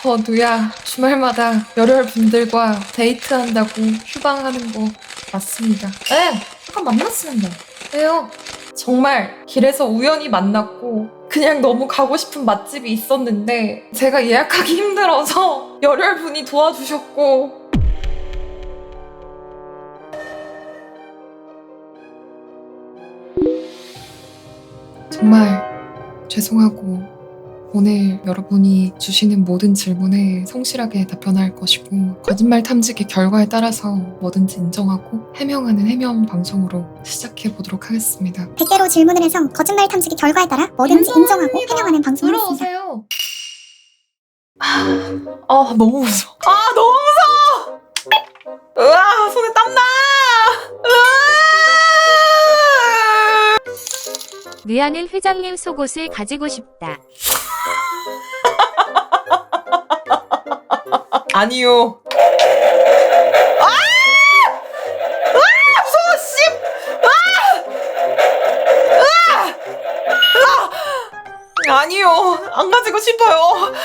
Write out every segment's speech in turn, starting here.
저 누야 주말마다 열혈 분들과 데이트한다고 휴방하는 거 맞습니다. 네, 잠깐 만났습니다. 왜요? 정말 길에서 우연히 만났고 그냥 너무 가고 싶은 맛집이 있었는데 제가 예약하기 힘들어서 열혈 분이 도와주셨고 정말 죄송하고 오늘 여러분이 주시는 모든 질문에 성실하게 답변할 것이고 거짓말 탐지기 결과에 따라서 뭐든지 인정하고 해명하는 해명 방송으로 시작해 보도록 하겠습니다. 100개로 질문을 해서 거짓말 탐지기 결과에 따라 뭐든지 인정하고 해명하는 방송을 했습니다. 들어오세요. 아, 아 너무 무서워. 아 너무 무서워. 으아 손에 땀나. 으아! 류아는 회장님 속옷을 가지고 싶다. 아니요. 아! 아! 무서워, 씨! 아! 아! 아! 아니요. 안 가지고 싶어요. 아!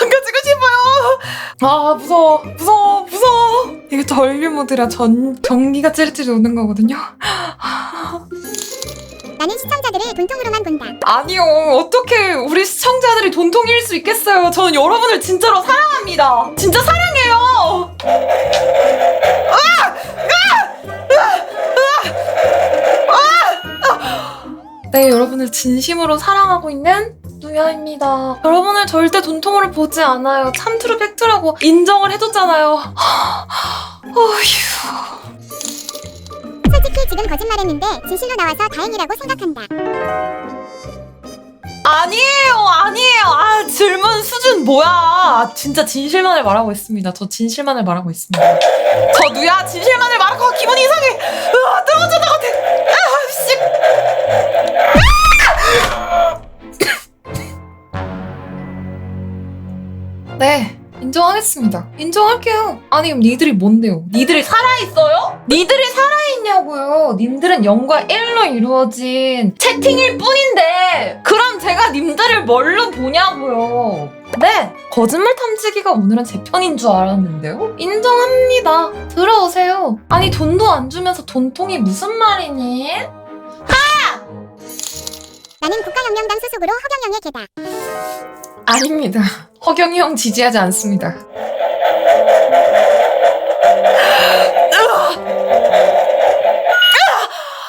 안 가지고 싶어요. 아, 무서워. 무서워. 무서워. 이게 전류 모드라 전, 전기가 찌릿찌릿 오는 거거든요. 나는 시청자들을 돈통으로만 본다. 아니요. 어떻게 우리 시청자들이 돈통일 수 있겠어요. 저는 여러분을 진짜로 사랑합니다. 진짜 사랑해요. 네, 여러분을 진심으로 사랑하고 있는 누야입니다. 여러분을 절대 돈통으로 보지 않아요. 참트루 팩트라고 인정을 해줬잖아요. 어휴. 지금 거짓말했는데 진실로 나와서 다행이라고 생각한다. 아니에요, 아니에요. 아, 질문 수준 뭐야. 아, 진짜 진실만을 말하고 있습니다. 저 진실만을 말하고 있습니다. 저 누야 진실만을 말하고 기분이 이상해. 떨어질 것 같아. 인정하겠습니다. 인정할게요. 아니 그럼 니들이 뭔데요? 니들이 살아있어요? 니들이 살아있냐고요. 님들은 0과 1로 이루어진 채팅일 뿐인데 그럼 제가 님들을 뭘로 보냐고요. 네, 거짓말 탐지기가 오늘은 제 편인 줄 알았는데요? 인정합니다. 들어오세요. 아니 돈도 안 주면서 돈통이 무슨 말이니? 나는 국가혁명당 소속으로 허경영의 개다. 아닙니다. 허경이 형 지지하지 않습니다.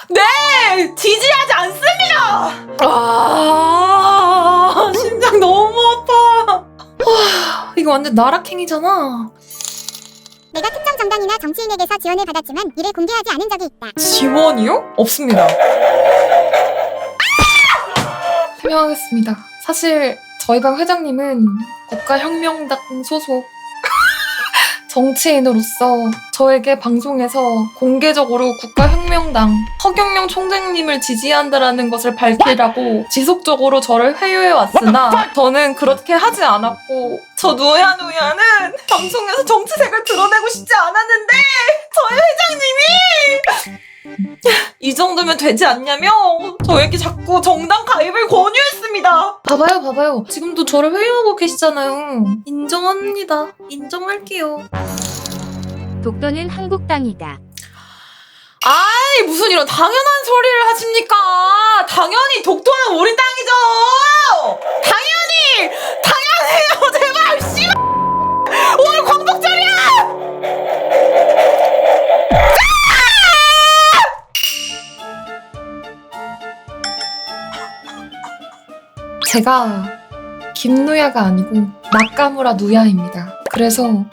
네! 지지하지 않습니다! 아, 심장 너무 아파. 와, 이거 완전 나락행이잖아. 내가 특정 정당이나 정치인에게서 지원을 받았지만 이를 공개하지 않은 적이 있다. 지원이요? 없습니다. 설명하겠습니다. 사실 저희 방 회장님은 국가혁명당 소속 정치인으로서 저에게 방송에서 공개적으로 국가혁명당 허경영 총장님을 지지한다라는 것을 밝히라고 지속적으로 저를 회유해 왔으나 저는 그렇게 하지 않았고 저 누야 누야는 방송에서 정치색을 드러내고 싶지 않았는데 저희 회장님이 이 정도면 되지 않냐며 저에게 자꾸 정당 가입을 권유했습니다. 봐봐요, 봐봐요. 지금도 저를 회유하고 계시잖아요. 인정합니다. 인정할게요. 독도는 한국 땅이다. 아이 무슨 이런 당연한 소리를 하십니까? 당연히 독도는 우리 땅이죠. 당 제가 김누야가 아니고 나카무라 누야입니다. 그래서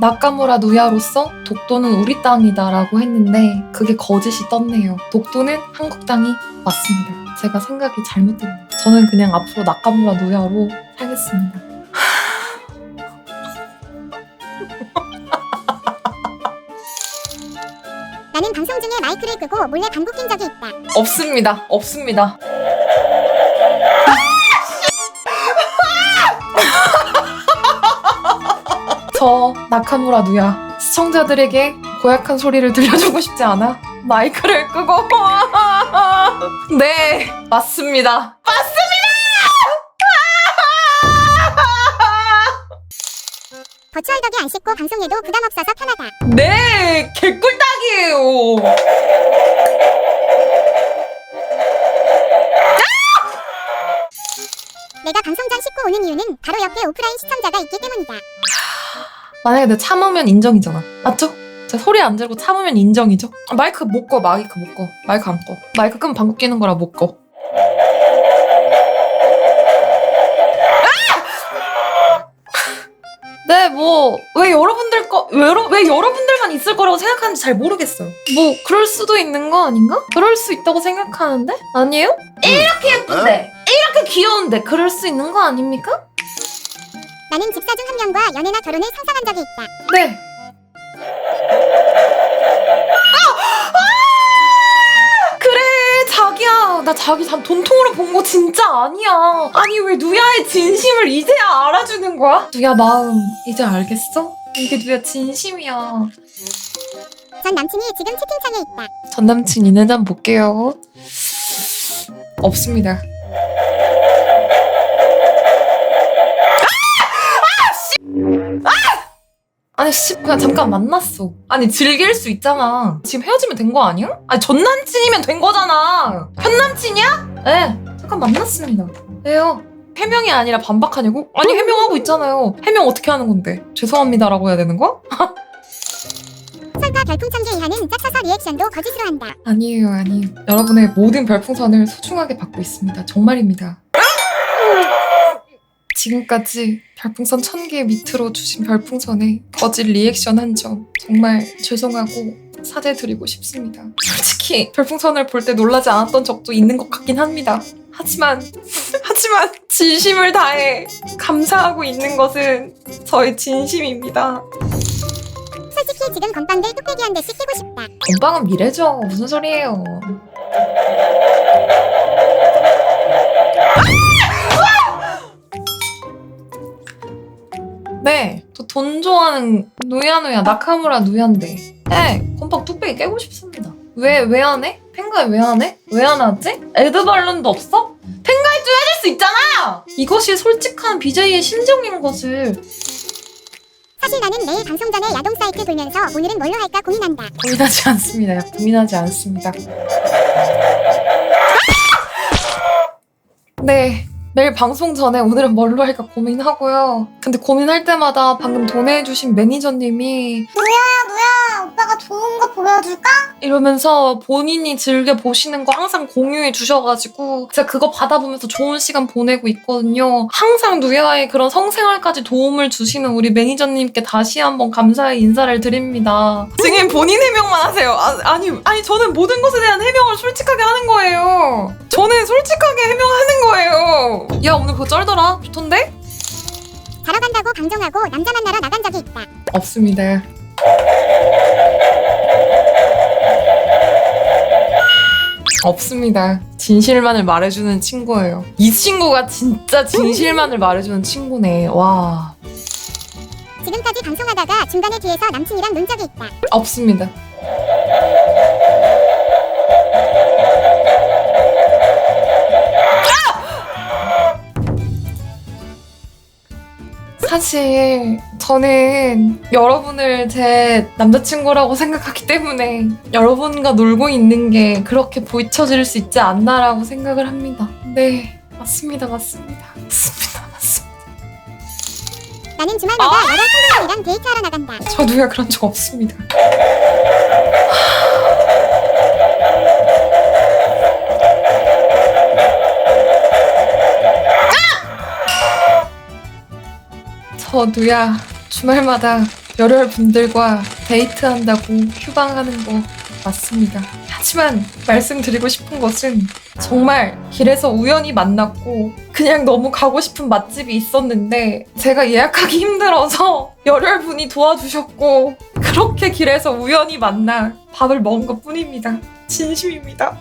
나카무라 누야로서 독도는 우리 땅이다라고 했는데 그게 거짓이 떴네요. 독도는 한국 땅이 맞습니다. 제가 생각이 잘못됐네요. 저는 그냥 앞으로 나카무라 누야로 살겠습니다. 나는 방송 중에 마이크를 끄고 몰래 방구 낀 적이 있다. 없습니다. 없습니다. 저 나카무라 누야. 시청자들에게 고약한 소리를 들려주고 싶지 않아? 마이크를 끄고. 네 맞습니다. 맞습니다! 거추할 덕에 안 씻고 방송에도 부담 없어서 편하다. 네, 개꿀딱이에요. 내가 방송장 씻고 오는 이유는 바로 옆에 오프라인 시청자가 있기 때문이다. 만약에 내가 참으면 인정이잖아. 맞죠? 제가 소리 안 지르고 참으면 인정이죠? 아, 마이크 못 꺼, 마이크 못 꺼. 마이크 안 꺼. 마이크 끄면 방귀 끼는 거라 못 꺼. 아! 네, 뭐, 왜 여러분들 거, 왜, 여러, 왜 여러분들만 있을 거라고 생각하는지 잘 모르겠어요. 뭐, 그럴 수도 있는 거 아닌가? 그럴 수 있다고 생각하는데? 아니에요? 이렇게 예쁜데, 이렇게 귀여운데, 그럴 수 있는 거 아닙니까? 나는 집사 중 한 명과 연애나 결혼을 상상한 적이 있다. 네. 아! 그래 자기야 나 자기 참 돈통으로 본 거 진짜 아니야 아니 왜 누야의 진심을 이제야 알아주는 거야? 누야 마음 이제 알겠어? 이게 누야 진심이야 전 남친이 지금 채팅창에 있다. 전 남친 있는 한 볼게요 없습니다 아니 씨 그냥 잠깐 만났어 아니 즐길 수 있잖아 지금 헤어지면 된 거 아니야? 아니 전 남친이면 된 거잖아 현 남친이야? 네 잠깐 만났습니다 왜요? 해명이 아니라 반박하냐고? 아니 해명하고 있잖아요 해명 어떻게 하는 건데 죄송합니다라고 해야 되는 거야? 설과 별풍천 개 이하는 짝사서 리액션도 거짓으로 한다. 아니에요 아니에요 여러분의 모든 별풍선을 소중하게 받고 있습니다 정말입니다 지금까지 별풍선 1000개 밑으로 주신 별풍선에 거짓 리액션 한 점 정말 죄송하고 사죄드리고 싶습니다. 솔직히 별풍선을 볼 때 놀라지 않았던 적도 있는 것 같긴 합니다. 하지만 하지만 진심을 다해 감사하고 있는 것은 저의 진심입니다. 솔직히 지금 건빵들 뚝배기 한 대씩 끼고 싶다. 건빵은 미래죠. 무슨 소리예요. 네, 저 돈 좋아하는 누야누야 나카무라 누야인데 네, 건빵 뚝배기 깨고 싶습니다. 왜, 왜 안 해? 팬가입 왜안 해? 왜 안 하지? 에드발론도 없어? 팬가입 좀 해줄 수 있잖아! 이것이 솔직한 BJ의 심정인 것을 사실 나는 매일 방송 전에 야동 사이트 돌면서 오늘은 뭘로 할까 고민한다. 고민하지 않습니다. 고민하지 않습니다. 네. 매일 방송 전에 오늘은 뭘로 할까 고민하고요. 근데 고민할 때마다 방금 돈해주신 매니저님이 누야, 오빠가 좋은 거 보여줄까? 이러면서 본인이 즐겨 보시는 거 항상 공유해 주셔가지고 제가 그거 받아보면서 좋은 시간 보내고 있거든요. 항상 누야의 그런 성생활까지 도움을 주시는 우리 매니저님께 다시 한번 감사의 인사를 드립니다. 지금 본인 해명만 하세요. 아, 니 아니 저는 모든 것에 대한 해명을 솔직하게 하는 거예요. 저는 솔직하게 해명하는 거예요. 야 오늘 그거 쩔더라. 좋던데? 자러 간다고 방종하고 남자 만나러 나간 적이 있다. 없습니다. 없습니다. 진실만을 말해주는 친구예요. 이 친구가 진짜 진실만을 말해주는 친구네. 와. 지금까지 방송하다가 중간에 뒤에서 남친이랑 논 적이 있다. 없습니다. 사실 저는 여러분을 제 남자친구라고 생각하기 때문에 여러분과 놀고 있는 게 그렇게 보이쳐질 수 있지 않나라고 생각을 합니다. 네, 맞습니다, 맞습니다, 맞습니다, 맞습니다. 나는 주말마다 여자 친구들이랑 데이트하러 나간다. 저 누가 그런 적 없습니다. 저 누야 주말마다 열혈 분들과 데이트한다고 휴방하는 거 맞습니다. 하지만 말씀드리고 싶은 것은 정말 길에서 우연히 만났고 그냥 너무 가고 싶은 맛집이 있었는데 제가 예약하기 힘들어서 열혈 분이 도와주셨고 그렇게 길에서 우연히 만나 밥을 먹은 것 뿐입니다. 진심입니다.